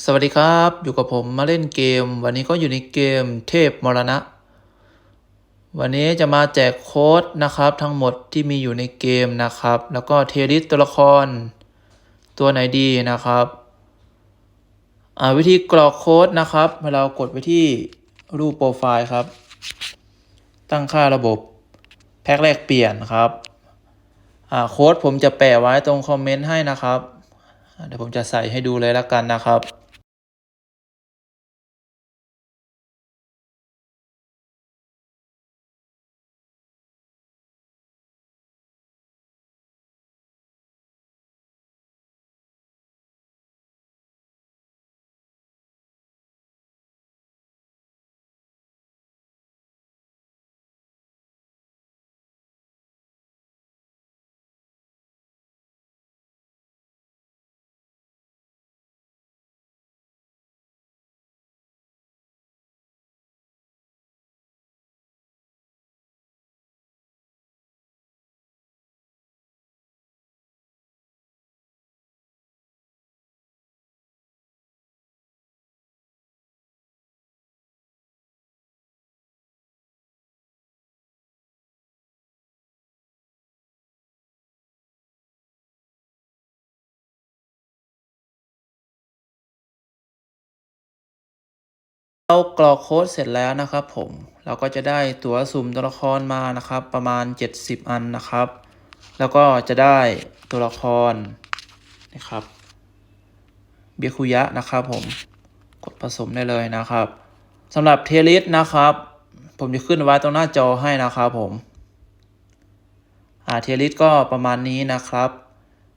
สวัสดีครับ อยู่กับผมมาเล่นเกม วันนี้ก็อยู่ในเกมเทพมรณะ วันนี้จะมาแจกโค้ดนะครับ ทั้งหมดที่มีอยู่ในเกมนะครับ แล้วก็เทลิสตัวละคร ตัวไหนดีนะครับวิธีกรอกโค้ดนะครับเรากดไปที่รูปโปรไฟล์ครับ ตั้งค่าระบบ แพ็คแรกเปลี่ยนครับโค้ดผมจะแปะไว้ตรงคอมเมนต์ให้นะครับเดี๋ยวผมจะใส่ให้ดูเลยล้วกันนะครับ เรากรอกโค้ดเสร็จแล้วนะครับผมเราก็จะได้ตั๋วสุ่มตัวละครมานะครับ ประมาณ 70 อันนะครับ แล้วก็จะได้ตัวละครนะครับเบียคุยะนะครับผมกดผสมได้เลยนะครับสำหรับเทลิสนะครับ ผมจะขึ้นไว้ตรงหน้าจอให้นะครับผมอ่าเทลิสก็ประมาณนี้นะครับ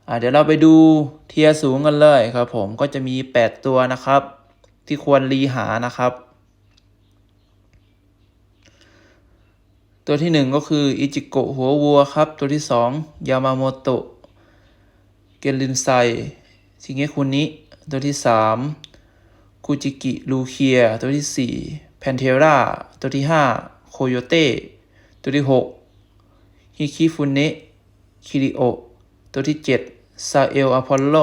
อ่าเดี๋ยวเราไปดูเทียสูงกันเลยครับผมก็จะมี 8 ตัวนะครับ ที่ควรรีหานะครับ ตัวที่หนึ่งก็คืออิจิโกะหัววัวครับ ตัวที่สองยามาโมโตะเกลินไซชิเงคุนิตัวที่สามคุจิกิลูเคีย ตัวที่สี่แพนเทรา ตัวที่ห้าโคโยเต้ตัวที่หกฮิคิฟุเนะคิริโอตัวที่เจ็ดซาเอลอพอลโล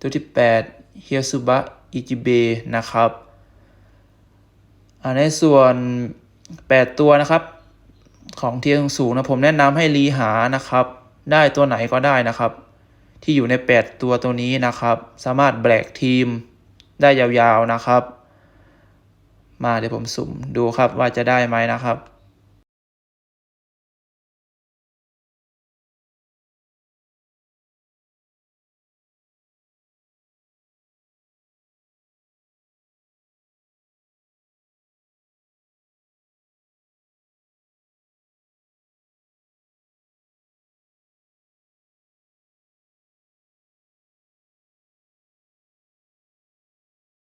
ตัวที่แปดเฮียซุบะอิจิเบนะครับในส่วน 8 ตัวนะครับ ของเทียงสูงนะผมแนะนำให้รีหานะครับ ได้ตัวไหนก็ได้นะครับ ที่อยู่ใน 8 ตัวตัวนี้นะครับ สามารถแบกทีมได้ยาวๆนะครับ มาเดี๋ยวผมสุ่มดูครับว่าจะได้ไหมนะครับ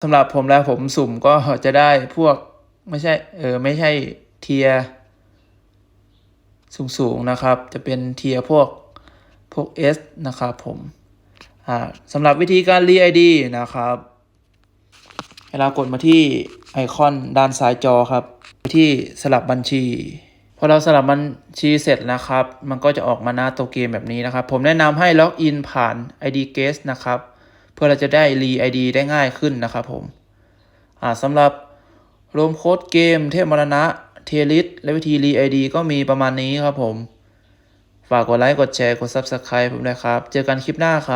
สำหรับผมแล้วผมสุ่มก็จะได้พวกไม่ใช่เออไม่ใช่เทียสูงๆนะครับ จะเป็นเทียพวกพวก S นะครับผมอ่าสำหรับวิธีการรี ID นะครับให้เรากดมาที่ไอคอนด้านซ้ายจอครับไปที่สลับบัญชีพอเราสลับบัญชีเสร็จนะครับ มันก็จะออกมาหน้าตัวเกมแบบนี้นะครับ ผมแนะนำให้ล็อกอินผ่าน ID Guest นะครับ เพื่อเราจะได้รี ID ได้ง่ายขึ้นนะครับผมอ่าสำหรับรวมโค้ดเกมเทพมรณะเทลิสและวิธีรี ID ก็มีประมาณนี้ครับผม ฝากกดไลค์ กดแชร์ กด Subscribe ผมด้วยครับ เจอกันคลิปหน้าครับ